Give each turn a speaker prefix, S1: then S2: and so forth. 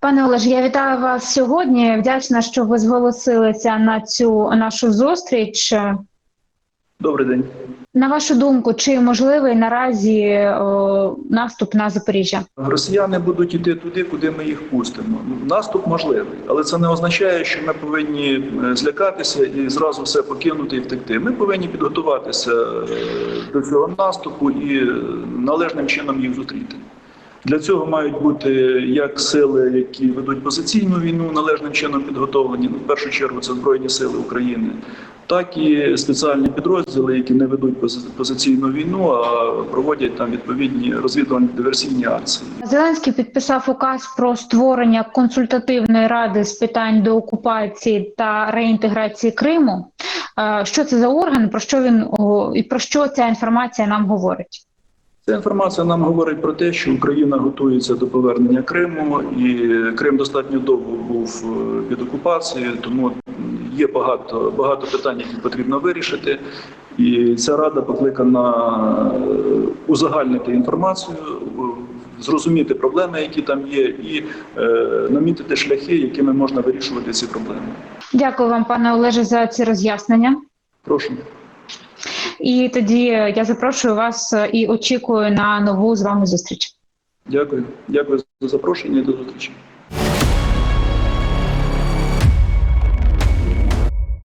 S1: Пане Олеже, я вітаю вас сьогодні. Вдячна, що ви зголосилися на цю нашу зустріч.
S2: Добрий день.
S1: На вашу думку, чи можливий наразі о, наступ на Запоріжжя?
S2: Росіяни будуть йти туди, куди ми їх пустимо. Наступ можливий, але це не означає, що ми повинні е, злякатися і зразу все покинути і втекти. Ми повинні підготуватися е, до цього наступу і е, належним чином їх зустріти. Для цього мають бути як сили, які ведуть позиційну війну, належним чином підготовлені. Ну, в першу чергу це Збройні Сили України, так і спеціальні підрозділи, які не ведуть пози- позиційну війну, а проводять там відповідні розвідувальні диверсійні акції.
S1: Зеленський підписав указ про створення консультативної ради з питань деокупації та реінтеграції Криму. Е, Що це за орган? Про що він і про що ця інформація нам говорить?
S2: Ця інформація нам говорить про те, що Україна готується до повернення Криму, і Крим достатньо довго був е, під окупацією, тому є багато багато питань, які потрібно вирішити. І ця рада покликана е, узагальнити інформацію, е, зрозуміти проблеми, які там є, і намітити шляхи, якими можна вирішувати ці проблеми.
S1: Дякую вам, пане Олеже, за ці роз'яснення.
S2: Прошу.
S1: І тоді я запрошую вас е, і очікую на нову з вами зустріч.
S2: Дякую. Дякую за запрошення і до зустрічі.